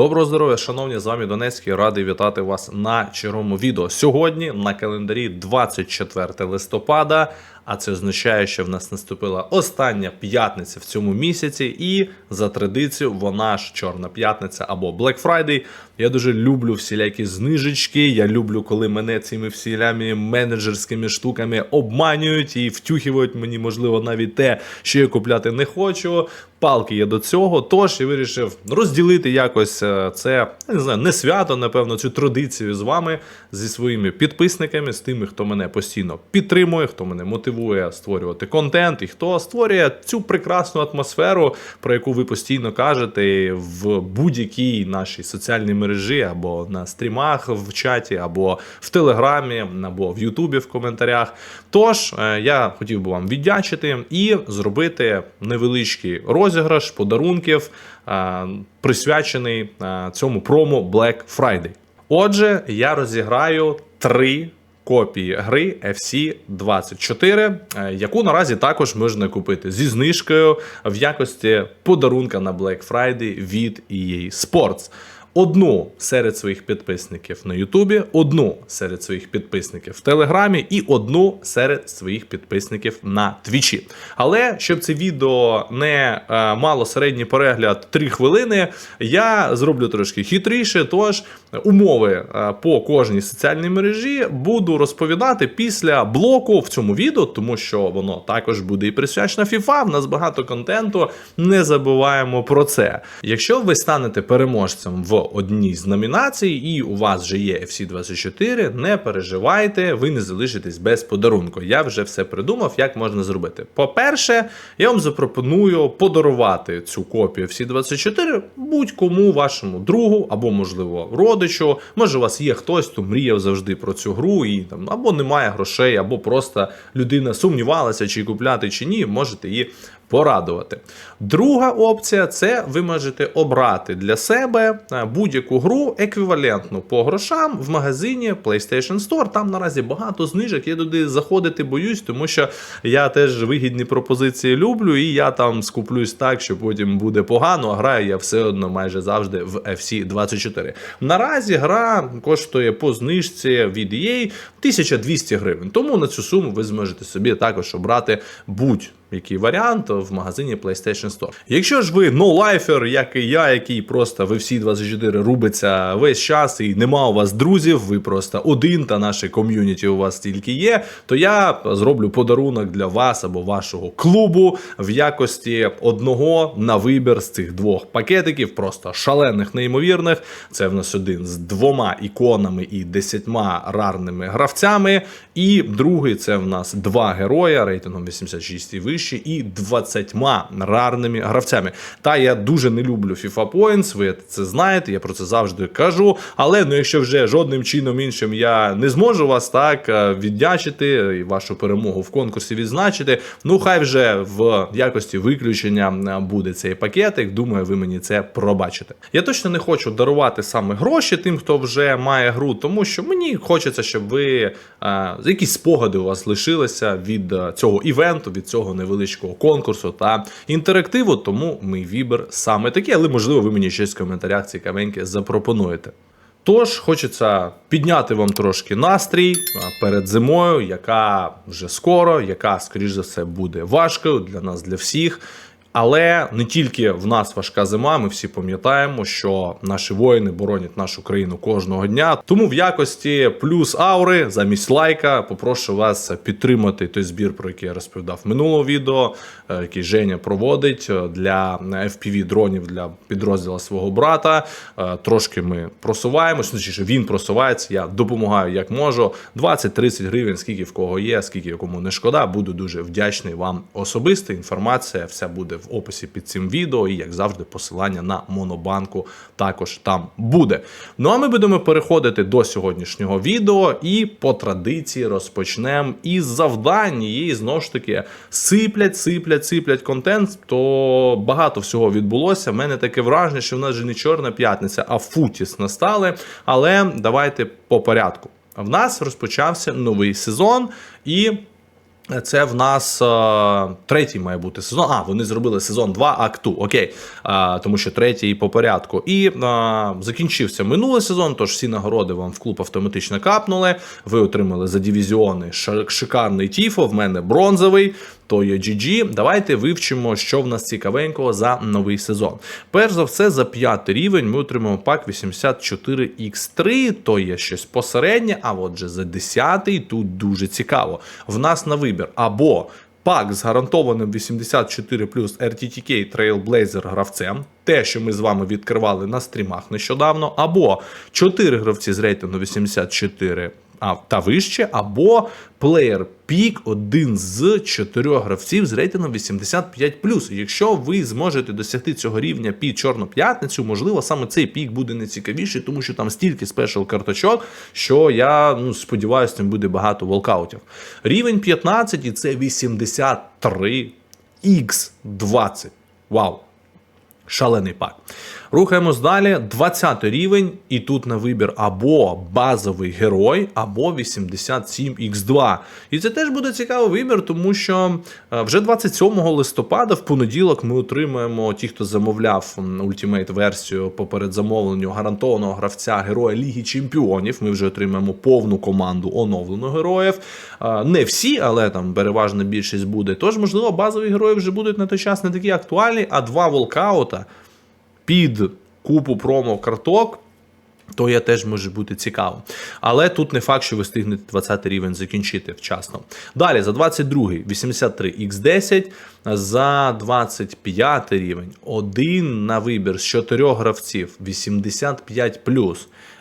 Доброго здоров'я, шановні, з вами Донецький. Радий вітати вас на черговому відео. Сьогодні на календарі 24 листопада. А це означає, що в нас наступила остання п'ятниця в цьому місяці, і за традицією вона ж Чорна п'ятниця або Black Friday. Я дуже люблю всілякі знижечки. Я люблю, коли мене цими всілями менеджерськими штуками обманюють і втюхують мені, можливо, навіть те, що я купляти не хочу. Палки є до цього. Тож я вирішив розділити якось е, це я не знаю, не свято, напевно, цю традицію з вами, зі своїми підписниками, з тими, хто мене постійно підтримує, хто мене мотивує створювати контент, і хто створює цю прекрасну атмосферу, про яку ви постійно кажете в будь-якій нашій соціальній мережі, або на стрімах в чаті, або в Телеграмі, або в Ютубі в коментарях. Тож е, я хотів би вам віддячити і зробити невеличкий розіграш подарунків, е, присвячений е, цьому промо Black Friday. Отже, я розіграю три копії гри FC 24, е, яку наразі також можна купити зі знижкою в якості подарунка на Black Friday від EA Sports. Одну серед своїх підписників на Ютубі, одну серед своїх підписників в Телеграмі і одну серед своїх підписників на Твічі. Але щоб це відео не е, мало середній перегляд 3 хвилини, я зроблю трошки хитріше. Тож умови е, по кожній соціальній мережі буду розповідати після блоку в цьому відео, тому що воно також буде і присвячено FIFA. В нас багато контенту. Не забуваємо про це. Якщо ви станете переможцем в одній з номінацій, і у вас вже є FC24, не переживайте, ви не залишитесь без подарунку. Я вже все придумав, як можна зробити. По-перше, я вам запропоную подарувати цю копію FC24 будь-кому вашому другу або, можливо, родичу. Може, у вас є хтось, хто мріяв завжди про цю гру, і там або немає грошей, або просто людина сумнівалася, чи купляти, чи ні, можете її порадувати. Друга опція це ви можете обрати для себе е, будь-яку гру еквівалентну по грошам в магазині PlayStation Store. Там наразі багато знижок. Я туди заходити боюсь, тому що я теж вигідні пропозиції люблю, і я там скуплюсь так, що потім буде погано, а граю я все одно майже завжди в FC 24. Наразі гра коштує по знижці від EA 1200 гривень. Тому на цю суму ви зможете собі також обрати будь який варіант в магазині PlayStation Store. Якщо ж ви ноулайфер, як і я, який просто в всі 24 рубиться весь час і нема у вас друзів, ви просто один, та наше ком'юніті у вас тільки є, то я зроблю подарунок для вас або вашого клубу в якості одного на вибір з цих двох пакетиків, просто шалених, неймовірних. Це в нас один з двома іконами і десятьма рарними гравцями. І другий це в нас два героя рейтингом 86 і вище, і 20 рарними гравцями. Та я дуже не люблю FIFA Points, ви це знаєте, я про це завжди кажу. Але ну, якщо вже жодним чином іншим я не зможу вас так е, віддячити і вашу перемогу в конкурсі відзначити. Ну хай вже в якості виключення е, буде цей пакетик. Думаю, ви мені це пробачите. Я точно не хочу дарувати саме гроші тим, хто вже має гру, тому що мені хочеться, щоб ви е, якісь спогади у вас лишилися від цього івенту, від цього невеличкого конкурсу та інтерактиву. Тому мій вібер саме такий, але можливо ви мені щось в коментарях цікавеньке запропонуєте. Тож хочеться підняти вам трошки настрій перед зимою, яка вже скоро, яка, скоріш за все, буде важкою для нас, для всіх. Але не тільки в нас важка зима, ми всі пам'ятаємо, що наші воїни боронять нашу країну кожного дня. Тому в якості плюс аури замість лайка попрошу вас підтримати той збір, про який я розповідав в минулому відео, е, який Женя проводить е, для fpv дронів для підрозділу свого брата. Е, Трошки ми просуваємось, точніше він просувається. Я допомагаю як можу. 20-30 гривень, скільки в кого є, скільки кому не шкода. Буду дуже вдячний вам особисто. Інформація вся буде в описі під цим відео, і як завжди, посилання на монобанку також там буде. Ну а ми будемо переходити до сьогоднішнього відео, і по традиції розпочнемо із завдань. І знову ж таки сиплять, сиплять, сиплять контент. То багато всього відбулося. В мене таке враження, що в нас вже не чорна п'ятниця, а футіс настали. Але давайте по порядку. В нас розпочався новий сезон і. Це в нас е, третій має бути сезон. А, вони зробили сезон 2 акту. Окей. Е, тому що третій по порядку. І е, закінчився минулий сезон, тож всі нагороди вам в клуб автоматично капнули. Ви отримали за дивізіони шикарний тіфо. В мене бронзовий. То є GG. Давайте вивчимо, що в нас цікавенького за новий сезон. Перш за все, за п'ятий рівень ми отримаємо пак 84X3, то є щось посереднє, а отже, за 10 тут дуже цікаво. В нас на вибір або пак з гарантованим 84 плюс RTTK Trailblazer гравцем, те, що ми з вами відкривали на стрімах нещодавно, або 4 гравці з рейтингу 84 а, та вище, або плеєр пік один з чотирьох гравців з рейтингом 85+. Якщо ви зможете досягти цього рівня під Чорну п'ятницю, можливо, саме цей пік буде найцікавіший, тому що там стільки спешл карточок, що я ну, сподіваюся, там буде багато волкаутів. Рівень 15 і це 83 x 20 Вау! Шалений пак. Рухаємось далі. 20 рівень, і тут на вибір або базовий герой, або 87Х2. І це теж буде цікавий вибір, тому що е, вже 27 листопада, в понеділок, ми отримаємо ті, хто замовляв ультимейт версію по передзамовленню гарантованого гравця героя Ліги Чемпіонів. Ми вже отримаємо повну команду оновлених героїв. Е, Не всі, але там переважна більшість буде. Тож, можливо, базові герої вже будуть на той час не такі актуальні, а два волкаута під купу промо-карток, то я теж може бути цікаво. Але тут не факт, що ви встигнете 20 рівень закінчити вчасно. Далі, за 22-й 83X10, за 25 рівень один на вибір з чотирьох гравців 85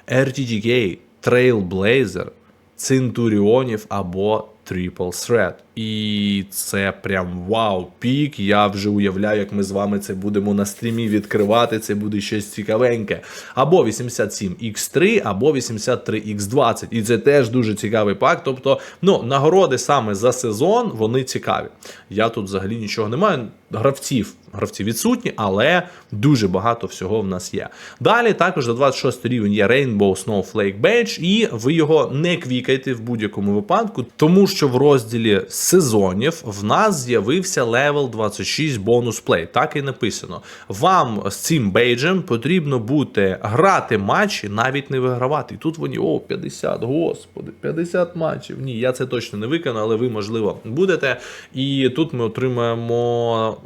RTTK, Trailblazer, Центуріонів або Triple Threat. І це прям вау, пік. Я вже уявляю, як ми з вами це будемо на стрімі відкривати. Це буде щось цікавеньке. Або 87X3, або 83X20. І це теж дуже цікавий пак. Тобто, ну, нагороди саме за сезон, вони цікаві. Я тут взагалі нічого не маю. Гравців, гравці відсутні, але дуже багато всього в нас є. Далі також за 26 рівень є Rainbow Snowflake Badge, і ви його не квікайте в будь-якому випадку, тому що в розділі сезонів в нас з'явився левел 26 бонус плей. Так і написано. Вам з цим бейджем потрібно бути грати матчі, навіть не вигравати. І тут вони, о, 50, господи, 50 матчів. Ні, я це точно не виконую, але ви, можливо, будете. І тут ми отримаємо.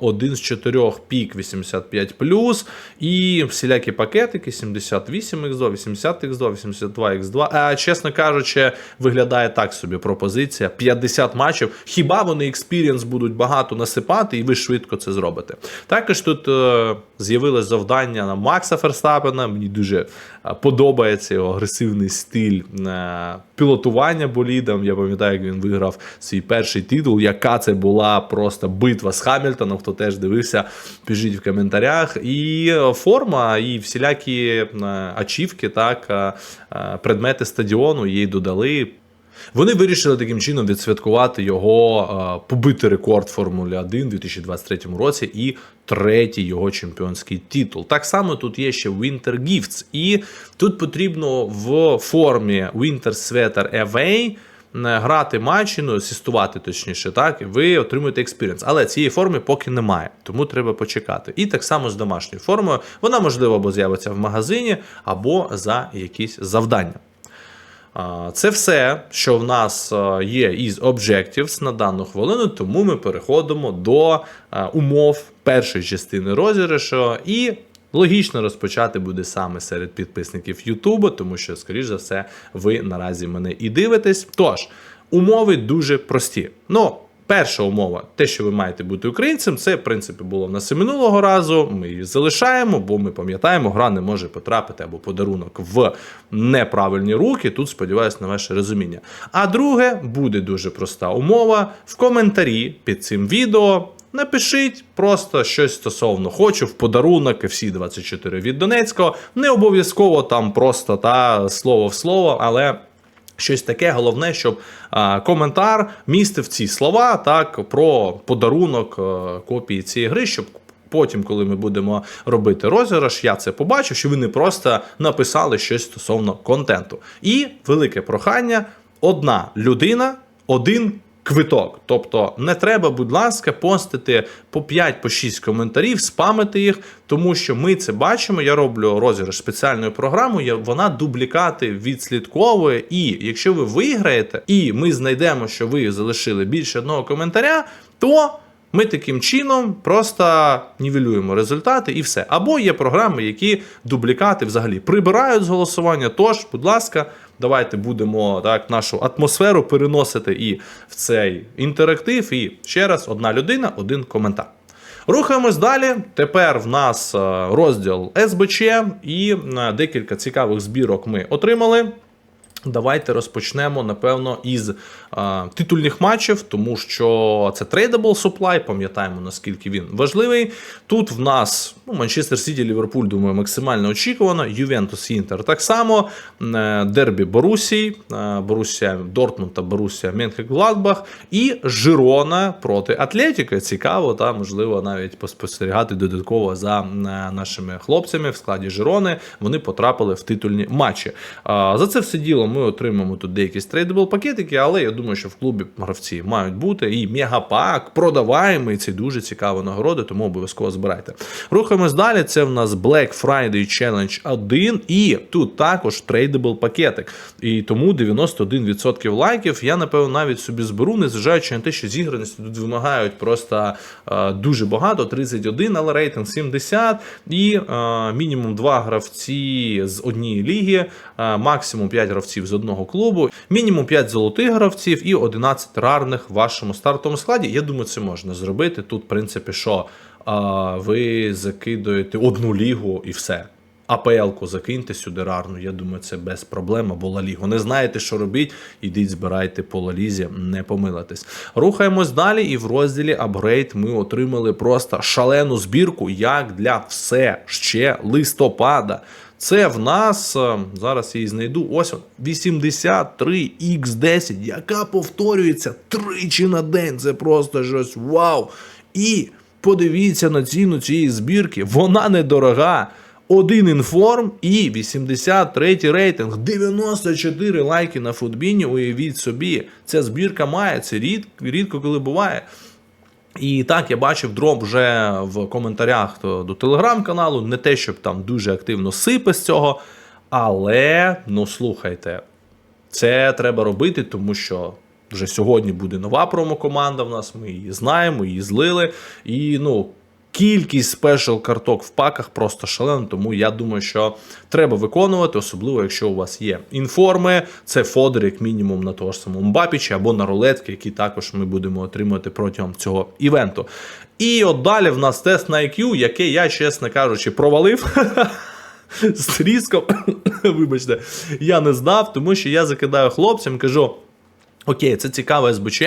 Один з чотирьох пік 85 і всілякі пакетики 78x2, 80x2, 82x2. А, чесно кажучи, виглядає так собі пропозиція. 50 матчів. Хіба вони експірієнс будуть багато насипати, і ви швидко це зробите. Також тут е, з'явилось завдання на Макса Ферстапена. Мені дуже е, подобається його агресивний стиль е, пілотування болідом. Я пам'ятаю, як він виграв свій перший титул. Яка це була просто битва з Хамільтоном. Хто теж дивився, пишіть в коментарях. І е, форма, і всілякі е, ачівки, так, е, предмети стадіону їй додали. Вони вирішили таким чином відсвяткувати його побитий рекорд Формули 1 у 2023 році і третій його чемпіонський титул. Так само тут є ще Winter Gifts, і тут потрібно в формі Winter Sweater Away грати матчі, ну, асистувати точніше, так, ви отримуєте експірієнс. Але цієї форми поки немає, тому треба почекати. І так само з домашньою формою. Вона можливо або з'явиться в магазині, або за якісь завдання. Це все, що в нас є із Objectives на дану хвилину, тому ми переходимо до умов першої частини розіграшу і. Логічно розпочати буде саме серед підписників Ютубу, тому що, скоріш за все, ви наразі мене і дивитесь. Тож, умови дуже прості. Ну, перша умова, те, що ви маєте бути українцем, це, в принципі, було в нас і минулого разу. Ми її залишаємо, бо ми пам'ятаємо, гра не може потрапити або подарунок в неправильні руки. Тут сподіваюся на ваше розуміння. А друге, буде дуже проста умова. В коментарі під цим відео. Напишіть просто щось стосовно хочу в подарунок всі 24 від Донецького. Не обов'язково там просто та слово в слово, але. Щось таке, головне, щоб а, коментар містив ці слова так про подарунок а, копії цієї гри, щоб потім, коли ми будемо робити розіграш, я це побачив, що ви не просто написали щось стосовно контенту. І велике прохання: одна людина, один квиток. Тобто не треба, будь ласка, постити по 5 по 6 коментарів, спамити їх, тому що ми це бачимо. Я роблю розіграш спеціальною програмою. Вона дублікати відслідковує. І якщо ви виграєте, і ми знайдемо, що ви залишили більше одного коментаря, то. Ми таким чином просто нівелюємо результати і все. Або є програми, які дублікати взагалі прибирають з голосування. Тож, будь ласка, давайте будемо так нашу атмосферу переносити і в цей інтерактив. І ще раз, одна людина, один коментар. Рухаємось далі. Тепер в нас е, розділ СБЧ і е, декілька цікавих збірок ми отримали. Давайте розпочнемо, напевно, із а, титульних матчів, тому що це трейдабл supply, пам'ятаємо, наскільки він важливий. Тут в нас ну, Манчестер Сіті, Ліверпуль, думаю, максимально очікувано. Ювентус Інтер так само. Е, Дербі Борусій, е, Борусія Дортмунд та Борусія Менхек-Гладбах і Жирона проти Атлетіка. Цікаво, та можливо навіть поспостерігати додатково за е, нашими хлопцями в складі Жирони. Вони потрапили в титульні матчі. За це все діло ми отримаємо тут деякі трейдабл пакетики, але я думаю, що в клубі гравці мають бути. І мегапак продаваємий. Це дуже цікава нагорода, тому обов'язково збирайте. Рухаємось далі. Це в нас Black Friday Challenge 1, і тут також трейдабл пакетик. І тому 91% лайків. Я напевно навіть собі зберу, незважаючи на те, що зіграності тут вимагають просто е, дуже багато. 31, але рейтинг 70. І е, мінімум 2 гравці з однієї ліги, е, максимум 5 гравців з одного клубу, мінімум 5 золотих гравців і 11 рарних в вашому стартовому складі. Я думаю, це можна зробити. Тут, в принципі, що е, ви закидуєте одну лігу і все. АПЛ-ку закиньте сюди рарну, я думаю, це без проблем, або Ла Лігу. Не знаєте, що робіть, ідіть, збирайте по Лалізі, не помилитесь. Рухаємось далі, і в розділі апгрейд ми отримали просто шалену збірку, як для все ще листопада. Це в нас е, зараз її знайду. Ось 83X10, яка повторюється тричі на день. Це просто щось вау. І подивіться на ціну цієї збірки, вона недорога. Один інформ і 83 рейтинг, 94 лайки на футбіні. Уявіть собі, ця збірка має це рід, рідко коли буває. І так я бачив дроп вже в коментарях до, телеграм-каналу. Не те, щоб там дуже активно сипе з цього. Але ну слухайте, це треба робити, тому що вже сьогодні буде нова промокоманда. В нас ми її знаємо, її злили. І ну. Кількість спешл карток в паках просто шалена, тому я думаю, що треба виконувати, особливо якщо у вас є інформи, це фодер, як мінімум, на того ж самому Мбапічі або на рулетки, які також ми будемо отримувати протягом цього івенту. І от далі в нас тест на IQ, який я, чесно кажучи, провалив. З тріском, вибачте, я не знав, тому що я закидаю хлопцям, кажу. Окей, це цікаве СБЧ.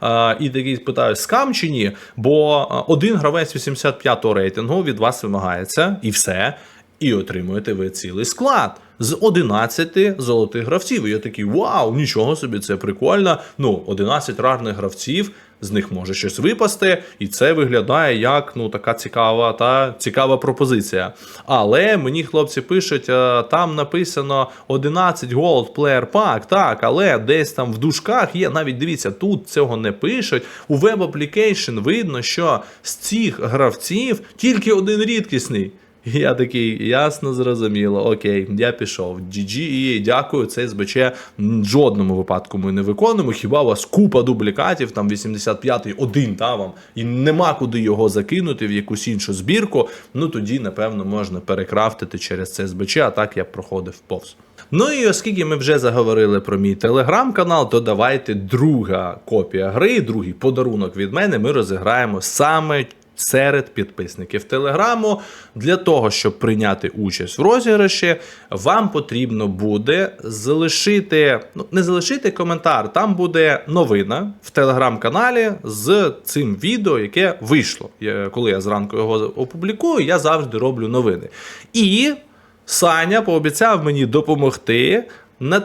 А, і такий питаю, скам чи ні? Бо один гравець 85-го рейтингу від вас вимагається, і все. І отримуєте ви цілий склад з 11 золотих гравців. І я такий, вау, нічого собі, це прикольно. Ну, 11 рарних гравців, з них може щось випасти, і це виглядає як ну така цікава та цікава пропозиція. Але мені хлопці пишуть, там написано 11 Gold Player Pack, так, але десь там в дужках є. Навіть дивіться, тут цього не пишуть. У Web Application видно, що з цих гравців тільки один рідкісний. Я такий, ясно, зрозуміло, окей, я пішов. GG і дякую, це СБЧ жодному випадку ми не виконуємо. Хіба у вас купа дублікатів, там 85-й один та вам, і нема куди його закинути в якусь іншу збірку. Ну тоді, напевно, можна перекрафтити через це СБЧ, а так я проходив повз. Ну і оскільки ми вже заговорили про мій телеграм-канал, то давайте друга копія гри, другий подарунок від мене ми розіграємо саме серед підписників Телеграму. Для того, щоб прийняти участь в розіграші, вам потрібно буде залишити, ну не залишити коментар, там буде новина в телеграм-каналі з цим відео, яке вийшло. Я- Коли я зранку його опублікую, я завжди роблю новини. І Саня пообіцяв мені допомогти.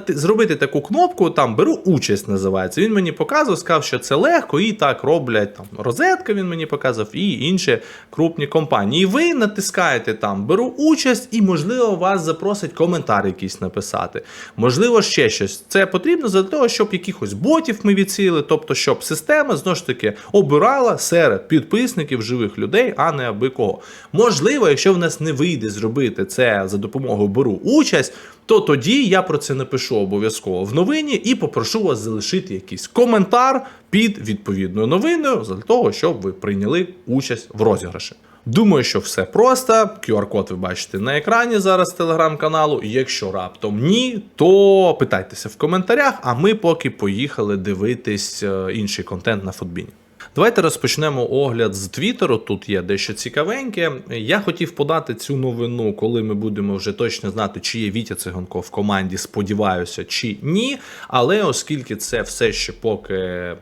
Зробити таку кнопку, там беру участь, називається. Він мені показував, сказав, що це легко, і так роблять там розетка. Він мені показав, і інші крупні компанії. І ви натискаєте там беру участь, і можливо вас запросить коментар якийсь написати. Можливо, ще щось. Це потрібно для того, щоб якихось ботів ми відсіяли, тобто, щоб система знову ж таки обирала серед підписників живих людей, а не аби кого. Можливо, якщо в нас не вийде зробити це за допомогою беру участь, то тоді я про це напишу обов'язково в новині і попрошу вас залишити якийсь коментар під відповідною новиною для того, щоб ви прийняли участь в розіграші. Думаю, що все просто. QR-код ви бачите на екрані зараз телеграм-каналу. Якщо раптом ні, то питайтеся в коментарях, а ми поки поїхали дивитись е, інший контент на футбіні. Давайте розпочнемо огляд з Твіттеру. Тут є дещо цікавеньке. Я хотів подати цю новину, коли ми будемо вже точно знати, чи є Вітя Циганко в команді. Сподіваюся, чи ні. Але оскільки це все ще поки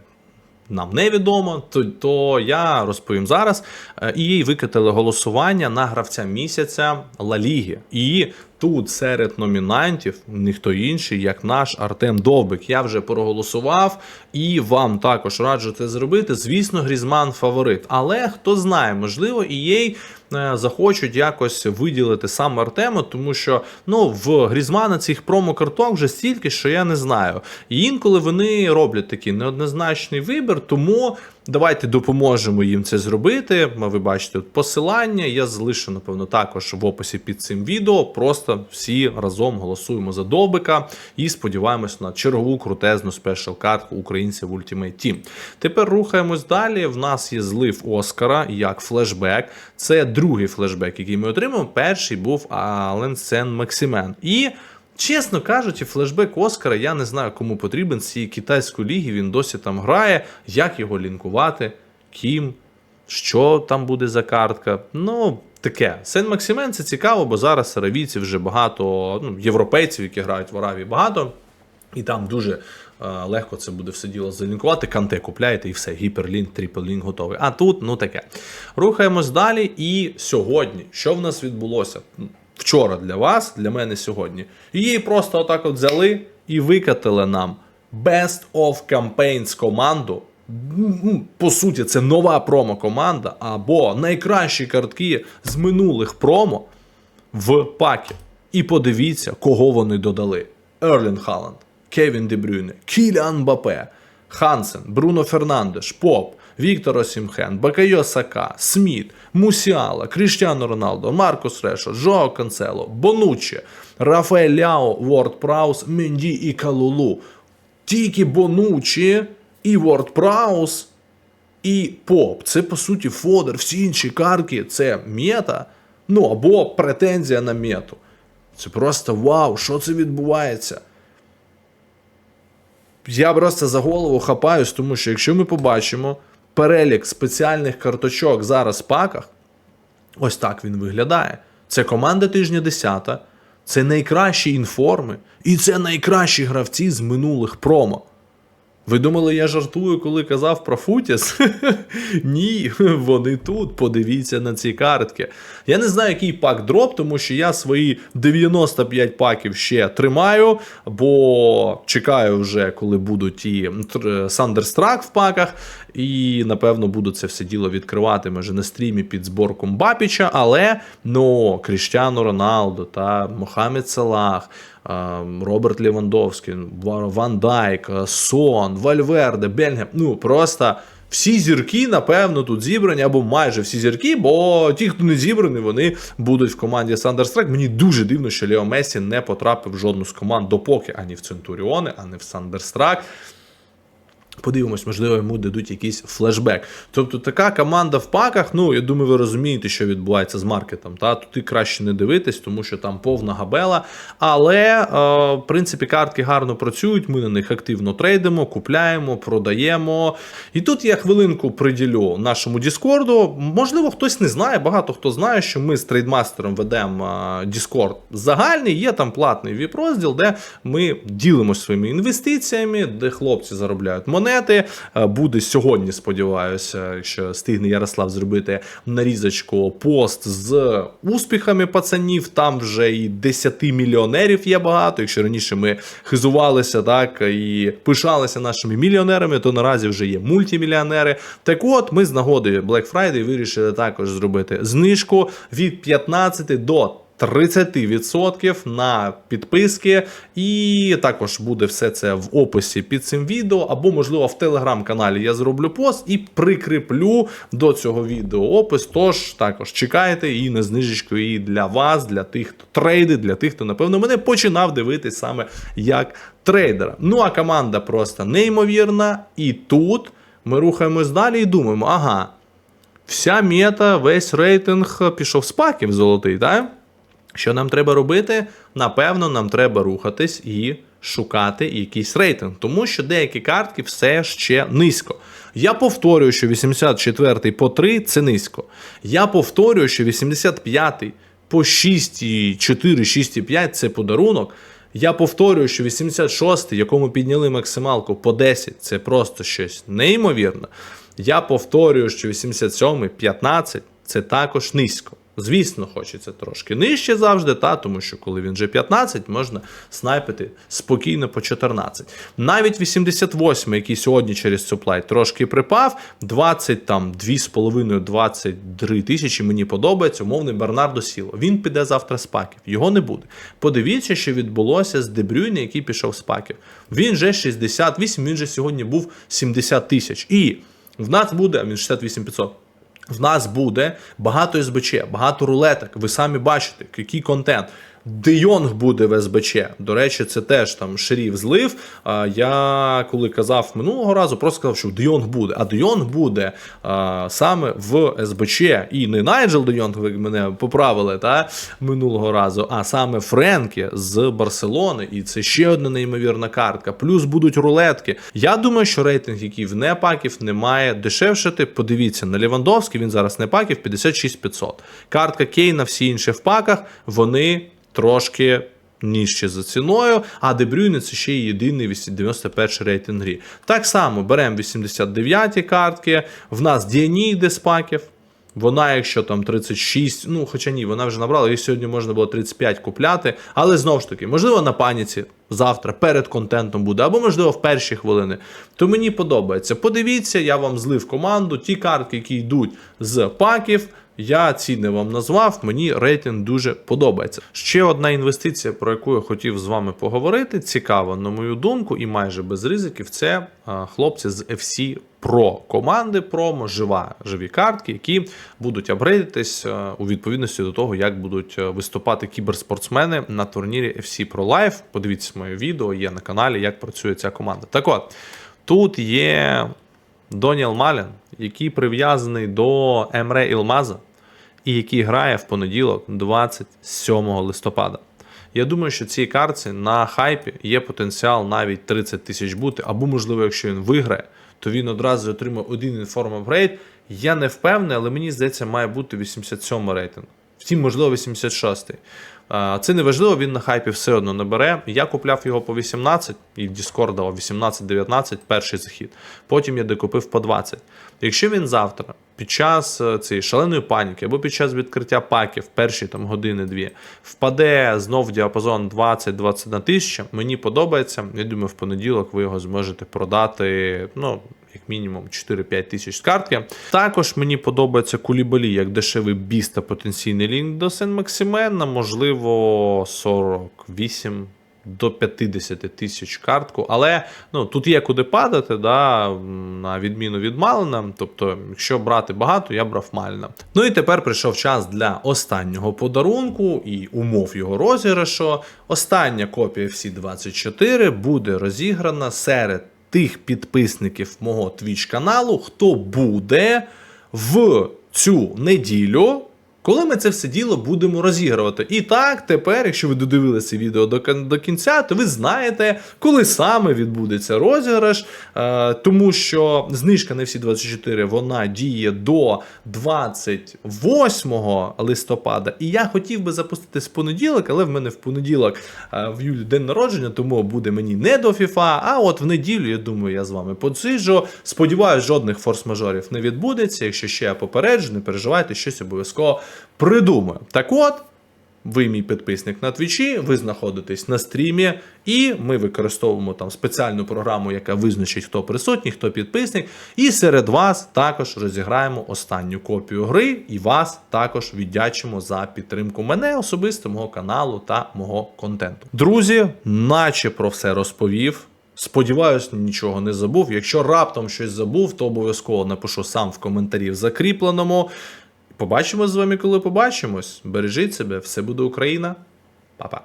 нам невідомо, то, то я розповім зараз. Е, EA викатили голосування на гравця місяця Ла Ліги. І тут серед номінантів ніхто інший, як наш Артем Довбик. Я вже проголосував і вам також раджу це зробити. Звісно, Грізман фаворит. Але хто знає, можливо, EA е, захочуть якось виділити саме Артема, тому що ну в Грізмана цих промокарток вже стільки, що я не знаю. І інколи вони роблять такий неоднозначний вибір, тому давайте допоможемо їм це зробити. Ви бачите тут посилання. Я залишу, напевно, також в описі під цим відео. Просто всі разом голосуємо за Довбика і сподіваємось на чергову крутезну спешл картку українців в Ultimate Team. Тепер рухаємось далі. В нас є злив Оскара як флешбек. Це другий флешбек, який ми отримали. Перший був Ален Сен Максимен. І Чесно кажучи, флешбек Оскара я не знаю, кому потрібен з цієї китайської ліги. Він досі там грає. Як його лінкувати, ким, що там буде за картка. Ну, таке. Сен Максимен це цікаво, бо зараз аравійців вже багато, ну, європейців, які грають в Аравії, багато. І там дуже е, легко це буде все діло залінкувати. Канте купляєте і все, гіперлінк, тріплінк готовий. А тут, ну таке. Рухаємось далі. І сьогодні, що в нас відбулося? Вчора для вас, для мене сьогодні. Її просто отак от взяли і викатили нам Best of Campaigns команду. По суті, це нова промо-команда або найкращі картки з минулих промо в пакі. І подивіться, кого вони додали: Ерлін Халанд, Кевін Дебрюйне, Кіліан Бапе, Хансен, Бруно Фернандеш, Поп, Віктор Осімхен, Бакайо Сака, Сміт, Мусіала, Кріштіано Роналдо, Маркус Решо, Жоа Канцело, Бонучче, Рафаель Ляо, Ворд Праус, Менді і Калулу. Тільки Бонуччі і Ворд Праус і Поп. Це по суті фодер, всі інші картки це мета, ну або претензія на мету. Це просто вау, що це відбувається? Я просто за голову хапаюсь, тому що якщо ми побачимо перелік спеціальних карточок зараз в паках, ось так він виглядає. Це команда тижня 10, це найкращі інформи, і це найкращі гравці з минулих промо. Ви думали, я жартую, коли казав про Футіс? Ні, вони тут. Подивіться на ці картки. Я не знаю, який пак дроп, тому що я свої 95 паків ще тримаю, бо чекаю вже, коли будуть і Сандерстрак в паках. І напевно буду це все діло відкривати може на стрімі під зборку Бапіча. Але ну, Кріштіану Роналдо та Мохамед Салах. Роберт Лівандовський, Ван Дайк, Сон, Вальверде, Бельгем. Ну просто всі зірки, напевно, тут зібрані, або майже всі зірки, бо ті, хто не зібрані, вони будуть в команді Сандерстрак. Мені дуже дивно, що Лео Месі не потрапив в жодну з команд допоки ані в Центуріони, ані в Сандерстрак. Подивимось, можливо, йому дадуть якийсь флешбек. Тобто така команда в паках, ну я думаю, ви розумієте, що відбувається з маркетом. Та Тут і краще не дивитись, тому що там повна габела. Але, е, в принципі, картки гарно працюють, ми на них активно трейдимо, купляємо, продаємо. І тут я хвилинку приділю нашому Діскорду. Можливо, хтось не знає, багато хто знає, що ми з трейдмастером ведемо Діскорд загальний, є там платний віп-розділ, де ми ділимося своїми інвестиціями, де хлопці заробляють монети. Монети. Е, Буде сьогодні, сподіваюся, якщо стигне Ярослав зробити нарізочку пост з успіхами пацанів. Там вже і 10 мільйонерів є багато. Якщо раніше ми хизувалися так і пишалися нашими мільйонерами, то наразі вже є мультимільйонери. Так от ми з нагоди Black Friday вирішили також зробити знижку від 15 до 30% на підписки, і також буде все це в описі під цим відео, або, можливо, в телеграм-каналі я зроблю пост і прикріплю до цього відео опис. Тож також чекайте і на знижечку і для вас, для тих, хто трейдить, для тих, хто, напевно, мене починав дивитись саме як трейдера. Ну а команда просто неймовірна. І тут ми рухаємось далі і думаємо, ага. Вся мета, весь рейтинг пішов з паків золотий, так? Що нам треба робити? Напевно, нам треба рухатись і шукати якийсь рейтинг, тому що деякі картки все ще низько. Я повторюю, що 84 по 3 це низько. Я повторюю, що 85 по 6,4, 6,5 це подарунок. Я повторюю, що 86, якому підняли максималку по 10, це просто щось неймовірне. Я повторюю, що 87, 15 це також низько. Звісно, хочеться трошки нижче завжди, та, тому що коли він вже 15, можна снайпити спокійно по 14. Навіть 88, який сьогодні через суплай трошки припав, 20 там 2,5-23 тисячі мені подобається, умовний Бернардо Сіло. Він піде завтра з паків, його не буде. Подивіться, що відбулося з Дебрюйне, який пішов з паків. Він вже 68, він же сьогодні був 70 тисяч. І в нас буде, а він 68 500. В нас буде багато СБЧ, багато рулеток. Ви самі бачите, який контент. Де Йонг буде в СБЧ. До речі, це теж там шеріф злив. Я коли казав минулого разу, просто сказав, що Де Йонг буде. А Де Йонг буде саме в СБЧ. І не Найджел Де Йонг, ви мене поправили та, минулого разу, а саме Френкі з Барселони. І це ще одна неймовірна картка. Плюс будуть рулетки. Я думаю, що рейтинг, який в непаків, не має дешевшити. Подивіться на Лівандовський, він зараз не паків 56 500. Картка Кейна, всі інші в паках, вони трошки нижче за ціною, а Дебрюйне це ще й єдиний 91 рейтинг грі. Так само беремо 89 картки, в нас Діані йде з паків. Вона, якщо там 36, ну хоча ні, вона вже набрала, її сьогодні можна було 35 купляти. Але знову ж таки, можливо, на паніці завтра перед контентом буде, або, можливо, в перші хвилини. То мені подобається. Подивіться, я вам злив команду, ті картки, які йдуть з паків. Я ціни вам назвав, мені рейтинг дуже подобається. Ще одна інвестиція, про яку я хотів з вами поговорити, цікава, на мою думку, і майже без ризиків, це хлопці з FC Pro команди Promo, жива, живі картки, які будуть апгрейдитись у відповідності до того, як будуть виступати кіберспортсмени на турнірі FC Pro Live. Подивіться моє відео, є на каналі, як працює ця команда. Так от, тут є Доніел Малін, який прив'язаний до Емре Ілмаза, і який грає в понеділок, 27 листопада. Я думаю, що цій картці на хайпі є потенціал навіть 30 тисяч бути, або, можливо, якщо він виграє, то він одразу отримає один інформ апгрейд. Я не впевнений, але мені здається, має бути 87 рейтинг. Втім, можливо, 86. Це не важливо, він на хайпі все одно набере. Я купляв його по 18 і в Discord давав 18-19 перший захід. Потім я докупив по 20. Якщо він завтра, під час е, цієї шаленої паніки або під час відкриття паків перші там години-дві, впаде знов в діапазон 20-21 тисяча, мені подобається. Я думаю, в понеділок ви його зможете продати. ну, як мінімум 4-5 тисяч з картки. Також мені подобається кулібалі як дешевий біст та потенційний лінк до Сен Максимена, можливо, 48 до 50 тисяч картку. Але ну, тут є куди падати, да, на відміну від Малина. Тобто, якщо брати багато, я брав Малина. Ну і тепер прийшов час для останнього подарунку і умов його розіграшу. Остання копія FC24 буде розіграна серед тих підписників мого Twitch каналу, хто буде в цю неділю коли ми це все діло будемо розігрувати. І так, тепер, якщо ви додивилися відео до, до кінця, то ви знаєте, коли саме відбудеться розіграш, е, тому що знижка на всі 24 вона діє до 28 листопада. І я хотів би запустити з понеділок, але в мене в понеділок е, в Юлі день народження, тому буде мені не до FIFA. А от в неділю, я думаю, я з вами посиджу. Сподіваюсь, жодних форс-мажорів не відбудеться. Якщо ще я попереджу, не переживайте, щось обов'язково придумаю. Так от. Ви мій підписник на твічі, ви знаходитесь на стрімі, і ми використовуємо там спеціальну програму, яка визначить, хто присутній, хто підписник. І серед вас також розіграємо останню копію гри, і вас також віддячимо за підтримку мене особисто, мого каналу та мого контенту. Друзі, наче про все розповів. Сподіваюсь, нічого не забув. Якщо раптом щось забув, то обов'язково напишу сам в коментарі в закріпленому. Побачимось з вами, коли побачимось. Бережіть себе, все буде Україна. Па-па.